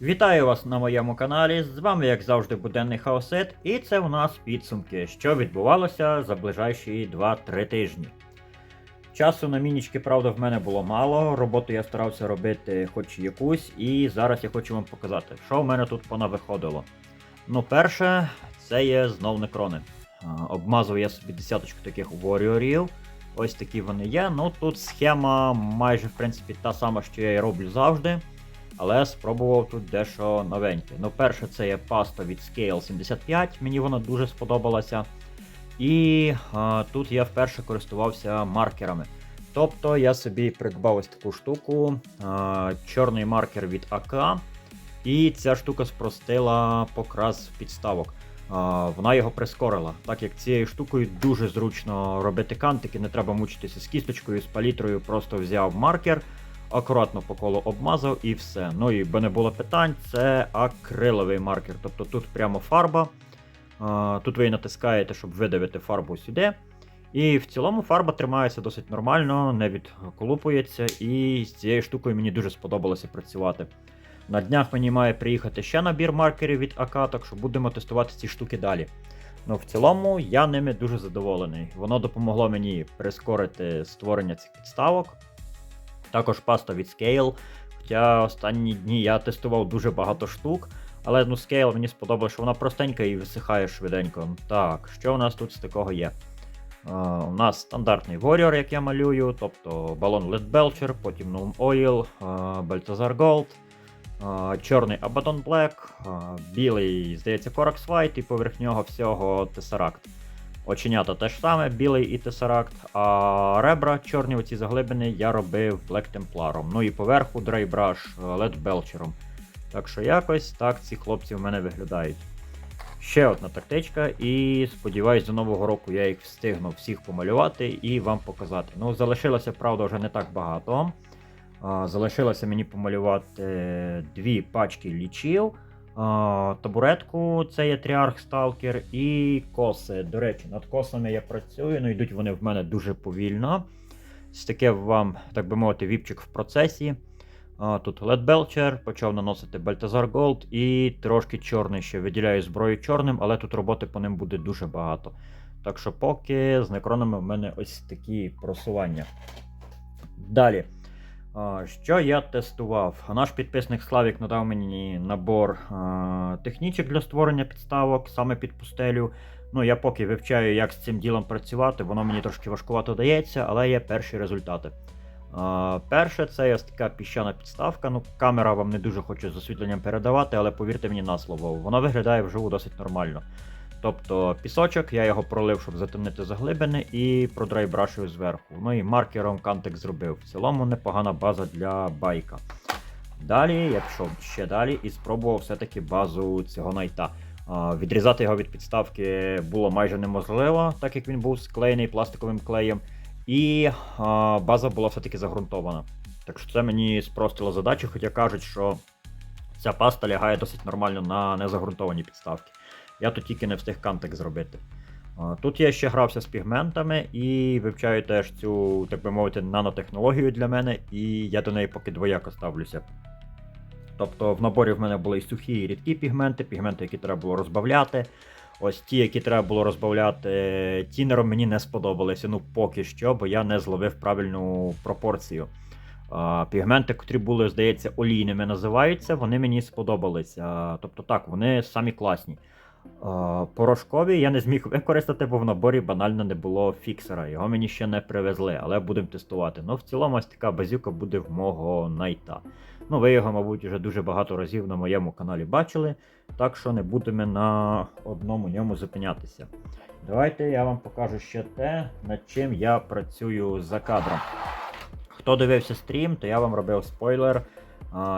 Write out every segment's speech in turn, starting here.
Вітаю вас на моєму каналі. З вами, як завжди, буденний хаосет, і це у нас підсумки, що відбувалося за ближайші 2-3 тижні. Часу на мінічки, правда, в мене було мало. Роботу я старався робити хоч якусь, і зараз я хочу вам показати, що в мене тут понавиходило. Ну, перше, це є знов некрони. А, Обмазав я собі десяточку таких воріорів. Ось такі вони є. Ну тут схема майже в принципі та сама, що я і роблю завжди. Але спробував тут дещо новеньке. Ну, перше, це є паста від Scale 75, мені вона дуже сподобалася. І а, тут я вперше користувався маркерами. Тобто я собі придбав ось таку штуку, а, чорний маркер від АК, і ця штука спростила покрас підставок. А, вона його прискорила, так як цією штукою дуже зручно робити кантики, не треба мучитися з кісточкою, з палітрою, просто взяв маркер, акуратно по колу обмазав і все. Ну і бо не було питань, це акриловий маркер. Тобто тут прямо фарба. Тут ви її натискаєте, щоб видавити фарбу сюди. І в цілому фарба тримається досить нормально, не відколупується, і з цією штукою мені дуже сподобалося працювати. На днях мені має приїхати ще набір маркерів від АК, так що будемо тестувати ці штуки далі. Ну, в цілому я ними дуже задоволений. Воно допомогло мені прискорити створення цих підставок. Також паста від Scale. Хоча останні дні я тестував дуже багато штук. Але ну, Scale мені сподобалося, що вона простенька і висихає швиденько. Так, що у нас тут з такого є? Е, у нас стандартний Warrior, як я малюю, тобто балон Led Belcher, потім Gnome Oil, е, Balthazar Gold, чорний Abaddon Black, білий, здається, Corax White і поверх нього всього Tesseract. Оченята теж саме, білий і Tesseract, а ребра, чорні оці заглибини, я робив Black Templar. Ну і поверху е, Led Belcher. Так що якось так ці хлопці в мене виглядають. Ще одна тактичка, і сподіваюсь, до нового року я їх встигну всіх помалювати і вам показати. Ну, залишилося, правда, вже не так багато. Залишилося мені помалювати дві пачки лічів. Табуретку, це є Тріарх Сталкер, і коси. До речі, над косами я працюю, ну йдуть вони в мене дуже повільно. Ось таке вам, так би мовити, віпчик в процесі. Тут Led Belcher, почав наносити Balthazar Gold і трошки чорний ще виділяю зброю чорним, але тут роботи по ним буде дуже багато. Так що поки з некронами в мене ось такі просування. Далі. Що я тестував? Наш підписник Славік надав мені набор технічок для створення підставок саме під пустелю. Ну, я поки вивчаю, як з цим ділом працювати, воно мені трошки важкувато дається, але є перші результати. Перше, це ось така піщана підставка. Ну, камера вам не дуже хоче з освітленням передавати, але повірте мені на слово, вона виглядає вживу досить нормально. Тобто пісочок, я його пролив, щоб затемнити заглибини, і продрайбрашив зверху. Ну і маркером кантик зробив. В цілому непогана база для байка. Далі я пішов ще далі і спробував все-таки базу цього найта. Відрізати його від підставки було майже неможливо, так як він був склеєний пластиковим клеєм. І база була все-таки загрунтована. Так що це мені спростило задачу, хоча кажуть, що ця паста лягає досить нормально на незагрунтовані підставки. Я тут тільки не встиг кантик зробити. Тут я ще грався з пігментами і вивчаю теж цю, так би мовити, нанотехнологію для мене, і я до неї поки двояко ставлюся. Тобто в наборі в мене були і сухі, і рідкі пігменти, пігменти, які треба було розбавляти. Ось ті, які треба було розбавляти тінером, мені не сподобалися. Ну, поки що, бо я не зловив правильну пропорцію. Пігменти, котрі були, здається, олійними називаються, вони мені сподобалися. Тобто так, вони самі класні. Порошкові я не зміг використати, бо в наборі банально не було фіксера. Його мені ще не привезли, але будемо тестувати. Ну, в цілому, ось така базюка буде в мого найта. Ну, ви його, мабуть, вже дуже багато разів на моєму каналі бачили, так що не будемо на одному ньому зупинятися. Давайте я вам покажу ще те, над чим я працюю за кадром. Хто дивився стрім, то я вам робив спойлер.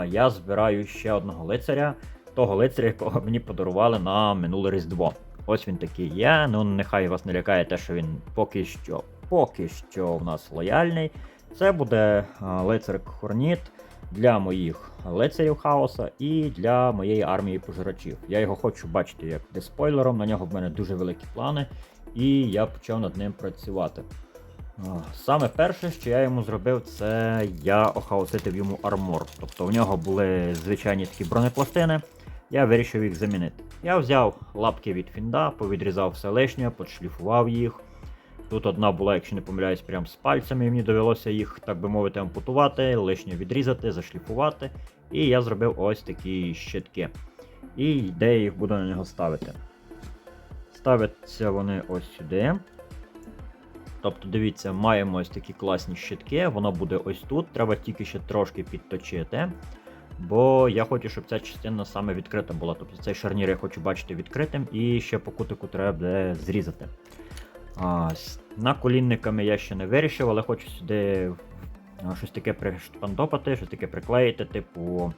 Я збираю ще одного лицаря, того лицаря, якого мені подарували на минуле Різдво. Ось він такий є. Ну, нехай вас не лякає те, що він поки що поки що в нас лояльний. Це буде лицар Хорніт для моїх лицарів хаоса і для моєї армії пожирачів. Я його хочу бачити як диспойлером, на нього в мене дуже великі плани, і я почав над ним працювати. Саме перше, що я йому зробив, це я охаотитив йому армор. Тобто в нього були звичайні такі бронепластини, я вирішив їх замінити. Я взяв лапки від фінда, повідрізав все лишнє, подшліфував їх. Тут одна була, якщо не помиляюсь, прям з пальцями, і мені довелося їх, так би мовити, ампутувати, лишнє відрізати, зашліфувати. І я зробив ось такі щитки. І де я їх буду на нього ставити. Ставляться вони ось сюди. Тобто, дивіться, маємо ось такі класні щитки, воно буде ось тут. Треба тільки ще трошки підточити. Бо я хочу, щоб ця частина саме відкрита була. Тобто цей шарнір я хочу бачити відкритим, і ще по кутику треба буде зрізати. А, с- наколінниками я ще не вирішив, але хочу сюди щось таке пришпандопати, щось таке приклеїти, типу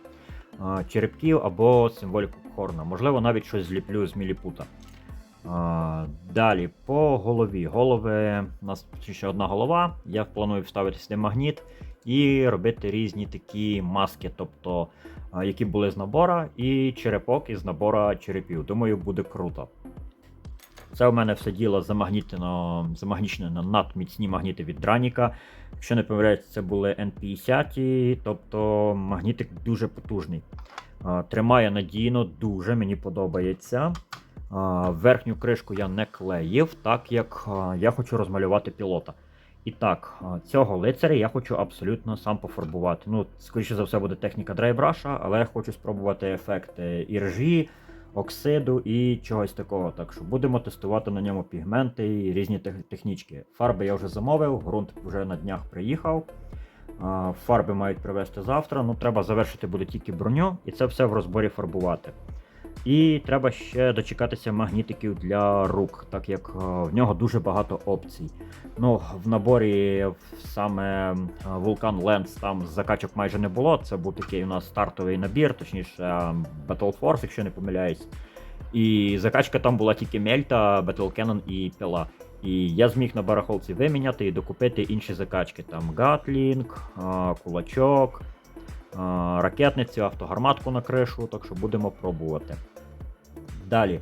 а, черепків або символіку хорна. Можливо, навіть щось зліплю з міліпута. А, далі, по голові. Голови, у нас ще одна голова. Я планую вставити сюди магніт і робити різні такі маски, тобто, які були з набора, і черепок із набора черепів. Думаю, буде круто. Це у мене все діло замагнічено на надміцні магніти від Драніка. Якщо не помиляюсь, це були N50, тобто магнітик дуже потужний. Тримає надійно, дуже мені подобається. Верхню кришку я не клеїв, так як я хочу розмалювати пілота. І так, цього лицаря я хочу абсолютно сам пофарбувати. Ну, скоріше за все, буде техніка драйбраша, але я хочу спробувати ефекти іржі, оксиду і чогось такого. Так що будемо тестувати на ньому пігменти і різні тех- технічки. Фарби я вже замовив, ґрунт вже на днях приїхав. Фарби мають привезти завтра. Ну, треба завершити буде тільки броню, і це все в розборі фарбувати. І треба ще дочекатися магнітиків для рук, так як е, в нього дуже багато опцій. Ну, в наборі саме Vulcan Lens там закачок майже не було. Це був такий у нас стартовий набір, точніше е, Battle Force, якщо не помиляюсь. І закачка там була тільки Мельта, Battle Cannon і Пила. І я зміг на барахолці виміняти і докупити інші закачки. Там Гатлінг, е, кулачок, ракетницю, автогарматку на кришу, так що будемо пробувати. Далі.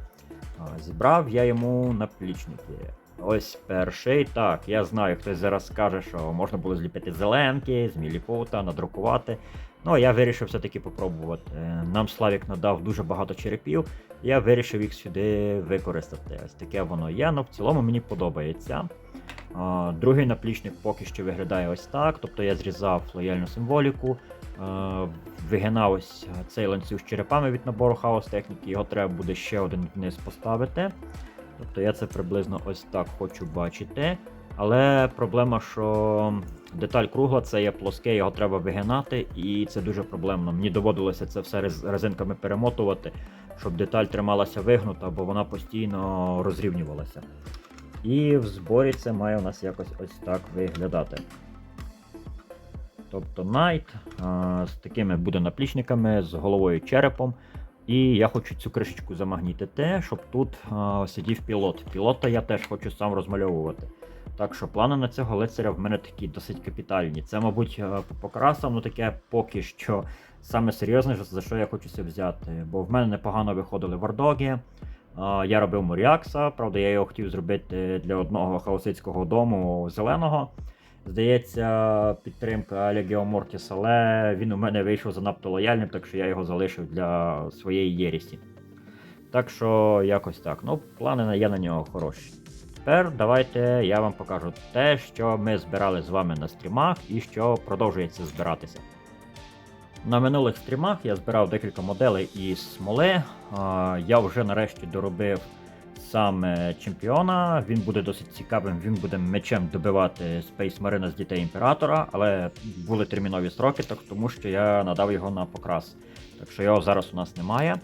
Зібрав я йому наплічники. Ось перший. Так, я знаю, хтось зараз скаже, що можна було зліпити зеленки, з міліпута, надрукувати. Ну, я вирішив все-таки попробувати. Е, Нам Славік надав дуже багато черепів, я вирішив їх сюди використати. Ось таке воно є, але в цілому мені подобається. Другий наплічник поки що виглядає ось так. Тобто я зрізав лояльну символіку, вигинав ось цей ланцюг з черепами від набору хаос техніки, його треба буде ще один вниз поставити. Тобто я це приблизно ось так хочу бачити. Але проблема, що деталь кругла, це є плоске, його треба вигинати, і це дуже проблемно. Мені доводилося це все резинками перемотувати, щоб деталь трималася вигнута, бо вона постійно розрівнювалася. І в зборі це має у нас якось ось так виглядати. Тобто Найт з такими буде наплічниками, з головою черепом. І я хочу цю кришечку замагнітити, щоб тут а, сидів пілот. Пілота я теж хочу сам розмальовувати. Так що плани на цього лицаря в мене такі досить капітальні. Це, мабуть, е, по ну таке поки що саме серйозне, за що я хочу це взяти. Бо в мене непогано виходили вардоги. Я робив Моріакса, правда, я його хотів зробити для одного хаосицького дому зеленого. Здається, підтримка Легіо Мортіс, але він у мене вийшов занадто лояльним, так що я його залишив для своєї єрісі. Так що якось так. Ну, плани є на нього хороші. Тепер давайте я вам покажу те, що ми збирали з вами на стрімах і що продовжується збиратися. На минулих стрімах я збирав декілька моделей із смоли. Я вже нарешті доробив саме чемпіона. Він буде досить цікавим, він буде мечем добивати Space Marine з дітей імператора, але були термінові строки, так тому що я надав його на покрас. Так що його зараз у нас немає.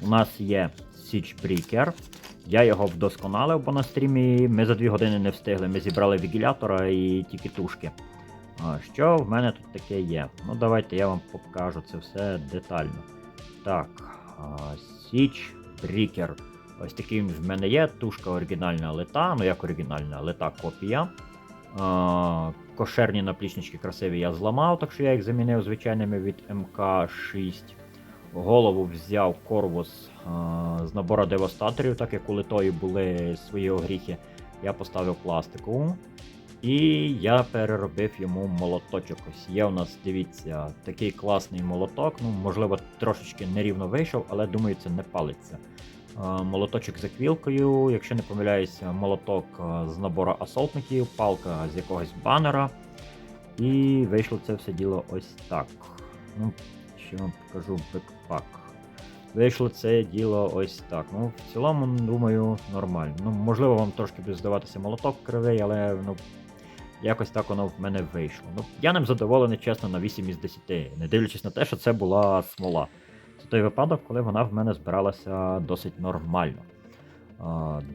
У нас є Siege Breaker. Я його вдосконалив, бо на стрімі ми за 2 години не встигли. Ми зібрали вігілятора і тільки тушки. Що в мене тут таке є? Ну, давайте я вам покажу це все детально. Так, Siege Breaker. Ось такий в мене є. Тушка оригінальна лета, ну як оригінальна, лета копія. Кошерні наплічнички красиві я зламав, так що я їх замінив звичайними від МК6. Голову взяв корвус з набора девастаторів, так як у литої були свої огріхи. Я поставив пластикову. І я переробив йому молоточок. Ось є у нас, дивіться, такий класний молоток. Ну, можливо, трошечки нерівно вийшов, але думаю, це не палиться. Е, Молоточок з аквілкою, якщо не помиляюся, молоток е, з набору асолтників, палка з якогось банера. І вийшло це все діло ось так. Ну, ще вам покажу бекпак. Вийшло це діло ось так. Ну, в цілому, думаю, нормально. Ну, можливо, вам трошки буде здаватися молоток кривий, але ну, якось так воно в мене вийшло. Ну, я ним задоволений, чесно, на 8 із 10, не дивлячись на те, що це була смола. Це той випадок, коли вона в мене збиралася досить нормально.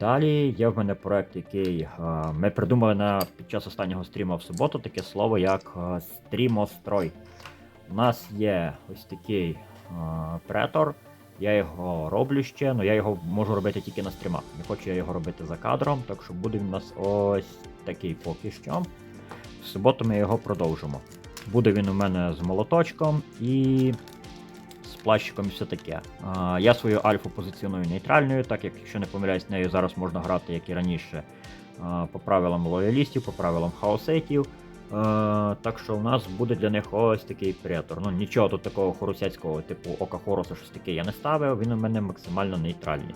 Далі є в мене проект, який ми придумали на, під час останнього стріму в суботу таке слово як стрімострой. У нас є ось такий претор. Я його роблю ще, але я його можу робити тільки на стрімах. Не хочу я його робити за кадром, так що буде він у нас ось такий поки що. В суботу ми його продовжимо. Буде він у мене з молоточком і плащиком і все таке. Я свою альфу позиціоную нейтральною, так як, якщо не помиляюсь, нею зараз можна грати, як і раніше, по правилам лоялістів, по правилам хаосетів. Так що у нас буде для них ось такий претор. Ну нічого тут такого хорусяцького, типу Ока Хороса, щось таке я не ставив, він у мене максимально нейтральний.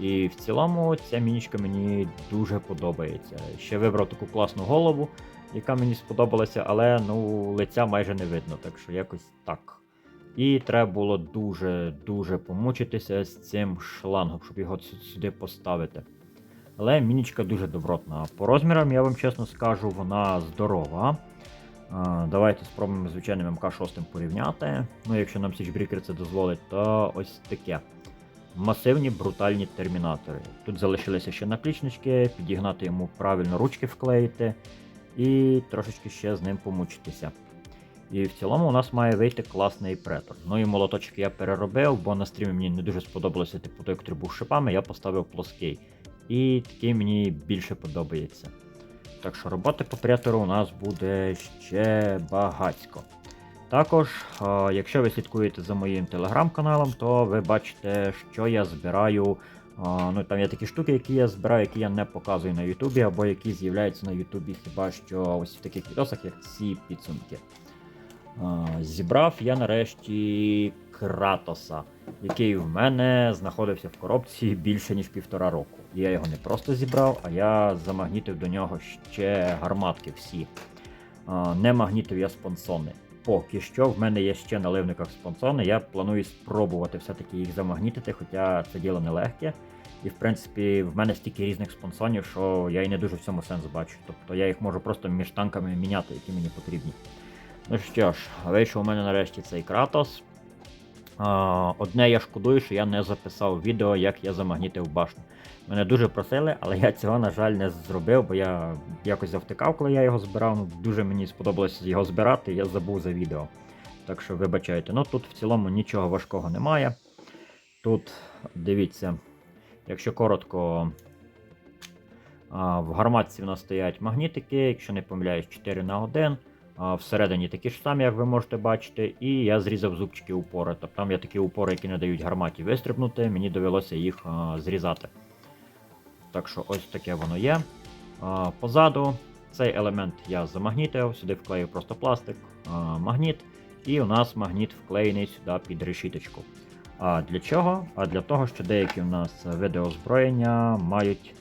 І в цілому ця мінічка мені дуже подобається. Ще вибрав таку класну голову, яка мені сподобалася, але ну лиця майже не видно, так що якось так. І треба було дуже-дуже помучитися з цим шлангом, щоб його сюди поставити. Але мінічка дуже добротна. По розмірам, я вам чесно скажу, вона здорова. Давайте спробуємо звичайним МК-6 порівняти. Ну, якщо нам Січбрікер це дозволить, то ось таке. Масивні брутальні термінатори. Тут залишилися ще наплічнички, підігнати йому правильно ручки вклеїти і трошечки ще з ним помучитися. І в цілому у нас має вийти класний претор. Ну і молоточок я переробив, бо на стрімі мені не дуже сподобалося, типу той, який був шипами, я поставив плоский. І такий мені більше подобається. Так що роботи по претору у нас буде ще багатько. Також, якщо ви слідкуєте за моїм телеграм-каналом, то ви бачите, що я збираю. Ну, там є такі штуки, які я збираю, які я не показую на Ютубі, або які з'являються на Ютубі хіба що ось в таких відосах, як ці підсумки. Зібрав я нарешті Кратоса, який в мене знаходився в коробці більше ніж півтора року. Я його не просто зібрав, а я замагнітив до нього ще гарматки всі. Не магнітив я спонсони. Поки що в мене є ще на ливниках спонсони. Я планую спробувати все-таки їх замагнітити, хоча це діло нелегке. І в принципі в мене стільки різних спонсонів, що я і не дуже в цьому сенс бачу. Тобто я їх можу просто між танками міняти, які мені потрібні. Ну що ж, вийшов у мене нарешті цей Кратос. Одне я шкодую, що я не записав відео, як я замагнітив башню. Мене дуже просили, але я цього, на жаль, не зробив, бо я якось завтикав, коли я його збирав. Ну, дуже мені сподобалося його збирати, я забув за відео. Так що вибачайте. Ну тут в цілому нічого важкого немає. Тут, дивіться, якщо коротко, в гарматці в нас стоять магнітики, якщо не помиляюсь, 4 на 1 а, Всередині такі ж самі, як ви можете бачити, і я зрізав зубчики упори. Тобто там є такі упори, які не дають гарматі вистрибнути, мені довелося їх зрізати. Так що ось таке воно є. Позаду цей елемент я замагнітив, сюди вклеїв просто пластик, магніт, і у нас магніт вклеєний сюди під решіточку. А для чого? А для того, що деякі у нас види озброєння мають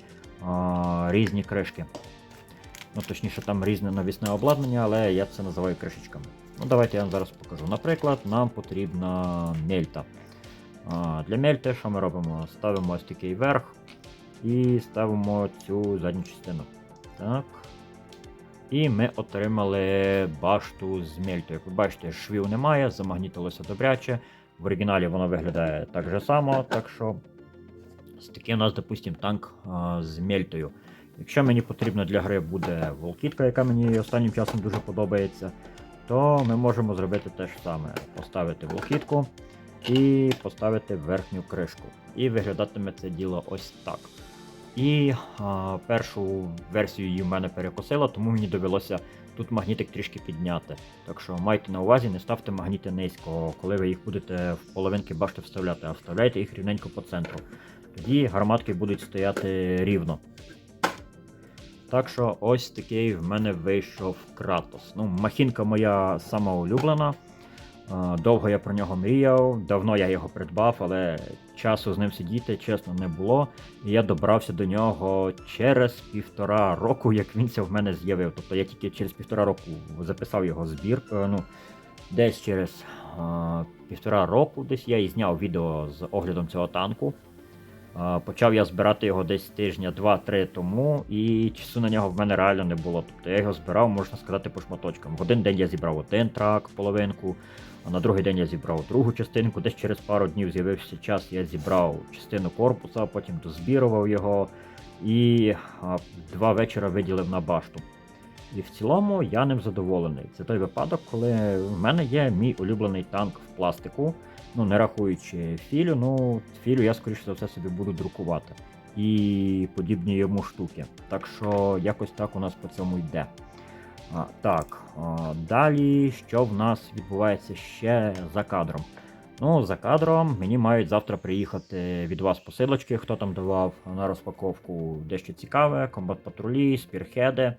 різні кришки. Ну, точніше, там різне навісне обладнання, але я це називаю кришечками. Ну, давайте я вам зараз покажу. Наприклад, нам потрібна мельта. А, Для мельти що ми робимо? Ставимо ось такий верх і ставимо цю задню частину. Так. І ми отримали башту з мельтою. Як ви бачите, швів немає, замагнітилося добряче. В оригіналі воно виглядає так же само, так що такий у нас, допустимо, танк а, з мельтою. Якщо мені потрібно для гри буде волкітка, яка мені останнім часом дуже подобається, то ми можемо зробити те ж саме: поставити волкітку і поставити верхню кришку. І виглядатиме це діло ось так. І а, першу версію її в мене перекосило, тому мені довелося тут магнітик трішки підняти. Так що майте на увазі, не ставте магніти низько, коли ви їх будете в половинки башти вставляти, а вставляйте їх рівненько по центру. Тоді гарматки будуть стояти рівно. Так що ось такий в мене вийшов Кратос. Ну, махінка моя сама улюблена. Е, Довго я про нього мріяв, давно я його придбав, але часу з ним сидіти, чесно, не було. І я добрався до нього через півтора року, як він це в мене з'явив. Тобто я тільки через півтора року записав його збір. е, Ну, десь через е, півтора року десь я і зняв відео з оглядом цього танку. Почав я збирати його десь тижня 2-3 тому, і часу на нього в мене реально не було. Тобто я його збирав, можна сказати, по шматочкам. В один день я зібрав один трак, половинку, а на другий день я зібрав другу частинку. Десь через пару днів з'явився час, я зібрав частину корпуса, потім дозбірував його і два вечора виділив на башту. І в цілому я ним задоволений. Це той випадок, коли в мене є мій улюблений танк в пластику. Ну, не рахуючи філю, ну філю я скоріше за все собі буду друкувати. І подібні йому штуки. Так що якось так у нас по цьому йде. А, так, а, далі що в нас відбувається ще за кадром? Ну, за кадром мені мають завтра приїхати від вас посилочки, хто там давав на розпаковку дещо цікаве, комбат патрулі, спірхеди.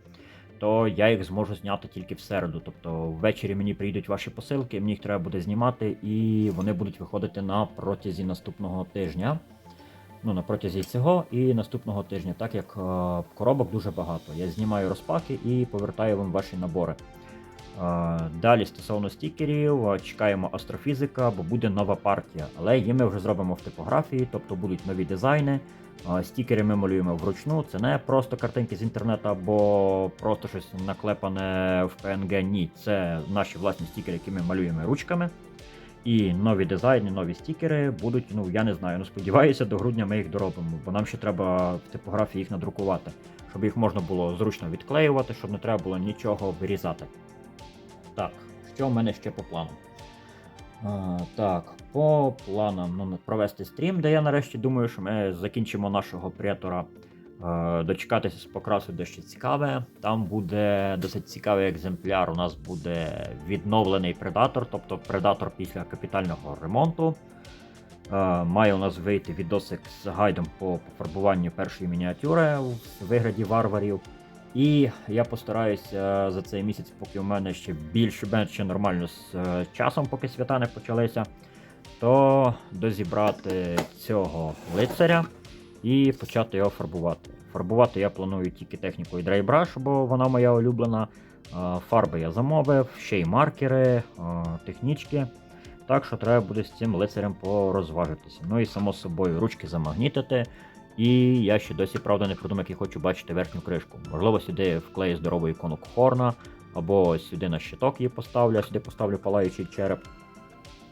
То я їх зможу зняти тільки в середу. Тобто ввечері мені прийдуть ваші посилки, мені їх треба буде знімати, і вони будуть виходити на протязі наступного тижня. Ну, на протязі цього і наступного тижня, так як е, коробок дуже багато. Я знімаю розпаки і повертаю вам ваші набори. Е, Далі стосовно стікерів, е, чекаємо астрофізика, бо буде нова партія. Але її ми вже зробимо в типографії, тобто будуть нові дизайни. Стікери ми малюємо вручну. Це не просто картинки з інтернету або просто щось наклепане в PNG. Ні, це наші власні стікери, які ми малюємо ручками. І нові дизайни, нові стікери будуть, ну я не знаю, ну сподіваюся, до грудня ми їх доробимо, бо нам ще треба в типографії їх надрукувати, щоб їх можна було зручно відклеювати, щоб не треба було нічого вирізати. Так, що в мене ще по плану? Так, по планам ну, провести стрім, де я нарешті думаю, що ми закінчимо нашого претора. Е, Дочекатися з покрасу дещо цікаве. Там буде досить цікавий екземпляр. У нас буде відновлений предатор, тобто предатор після капітального ремонту. Е, Має у нас вийти відосик з гайдом по пофарбуванню першої мініатюри в вигляді варварів. І я постараюся за цей місяць, поки у мене ще більш-менш нормально з е, часом, поки свята не почалися, то дозібрати цього лицаря і почати його фарбувати. Фарбувати я планую тільки технікою Draybrush, бо вона моя улюблена. Е, Фарби я замовив, ще й маркери, е, технічки. Так що треба буде з цим лицарем порозважитися. Ну і само собою ручки замагнітити. І я ще досі, правда, не придумав, як я хочу бачити верхню кришку. Можливо, сюди вклею здорову ікону Кхорна, або сюди на щиток її поставлю, а сюди поставлю палаючий череп.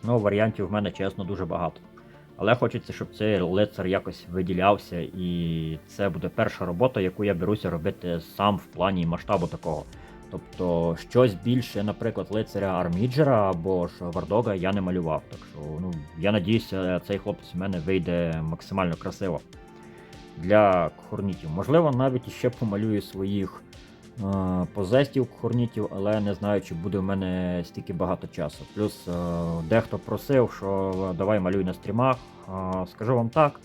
Ну, варіантів в мене, чесно, дуже багато. Але хочеться, щоб цей лицар якось виділявся, і це буде перша робота, яку я беруся робити сам в плані масштабу такого. Тобто щось більше, наприклад, лицаря Арміджера або ж Вардога я не малював. Так що ну, я надіюся, цей хлопець у мене вийде максимально красиво для кхорнітів. Можливо, навіть іще помалюю своїх е, позестів кхорнітів, але не знаю, чи буде в мене стільки багато часу. Плюс е, дехто просив, що давай малюй на стрімах. Е, скажу вам так.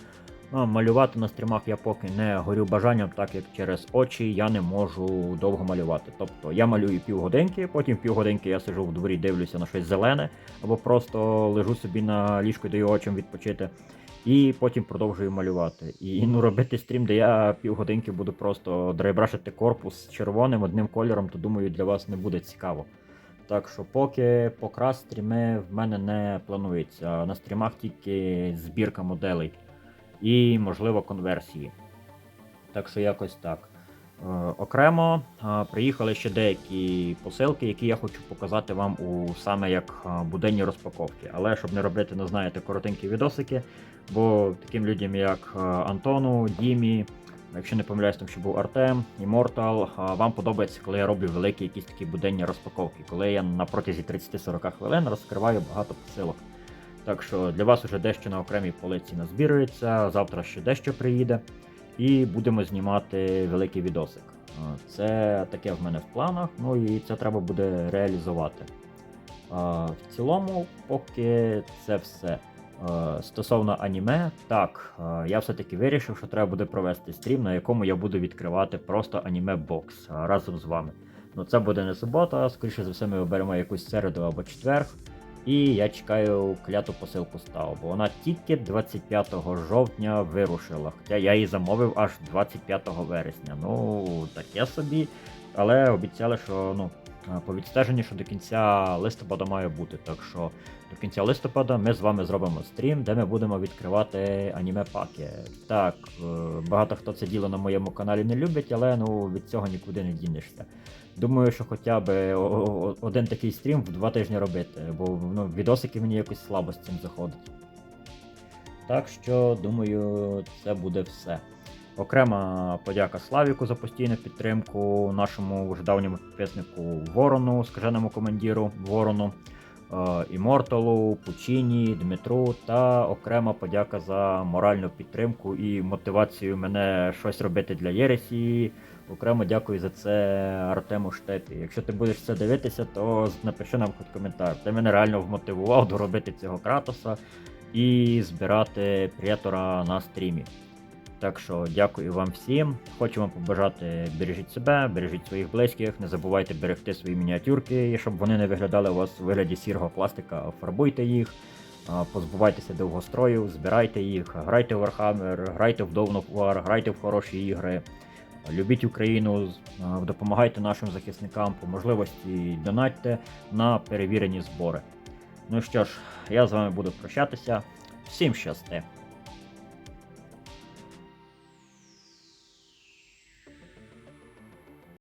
Ну, малювати на стрімах я поки не горю бажанням, так як через очі я не можу довго малювати. Тобто я малюю півгодинки, потім півгодинки я сиджу в дворі, дивлюся на щось зелене, або просто лежу собі на ліжку і даю очам відпочити. І потім продовжую малювати. І ну, робити стрім, де я півгодинки буду просто драйбрашити корпус червоним одним кольором, то думаю, для вас не буде цікаво. Так що поки покрас стріми в мене не планується. На стрімах тільки збірка моделей і, можливо, конверсії. Так що якось так. Е, окремо е, приїхали ще деякі посилки, які я хочу показати вам у саме як е, буденні розпаковки. Але щоб не робити, не знаєте, коротенькі відосики, бо таким людям, як Антону, Дімі, якщо не помиляюсь, там ще був Артем, е, вам подобається, коли я роблю великі якісь такі буденні розпаковки, коли я на протязі 30-40 хвилин розкриваю багато посилок. Так що для вас вже дещо на окремій полиці назбірується, завтра ще дещо приїде. І будемо знімати великий відосик. Це таке в мене в планах, ну і це треба буде реалізувати. В цілому, поки це все. Стосовно аніме, так, я все-таки вирішив, що треба буде провести стрім, на якому я буду відкривати просто аніме бокс разом з вами. Ну це буде не субота, скоріше за все, ми оберемо якусь середу або четверг. І я чекаю кляту посилку став, бо вона тільки 25 жовтня вирушила. Хоча я її замовив аж 25 вересня. Ну, таке собі. Але обіцяли, що ну, по відстеженню, що до кінця листопада має бути. Так що до кінця листопада ми з вами зробимо стрім, де ми будемо відкривати аніме паки. Так, е, багато хто це діло на моєму каналі не любить, але ну від цього нікуди не дінешся. Думаю, що хоча б о- один такий стрім в два тижні робити, бо ну, відосики мені якось слабо з цим заходить. Так що, думаю, це буде все. Окрема подяка Славіку за постійну підтримку, нашому вже давньому підписнику Ворону, скаженому командиру Ворону, е, Іморталу, Пучині, Дмитру та окрема подяка за моральну підтримку і мотивацію мене щось робити для Єресі. Окремо дякую за це Артему Штепі. Якщо ти будеш це дивитися, то напиши нам хоч коментар. Ти мене реально вмотивував доробити цього кратоса і збирати претора на стрімі. Так що дякую вам всім. Вам побажати бережіть себе, бережіть своїх близьких, не забувайте берегти свої мініатюрки, і щоб вони не виглядали у вас у вигляді сірого пластика, фарбуйте їх, позбувайтеся довгострою, збирайте їх, грайте в Warhammer, грайте в Dawn of War, грайте в хороші ігри. Любіть Україну, допомагайте нашим захисникам по можливості донатьте на перевірені збори. Ну що ж, я з вами буду прощатися. Всім щасти!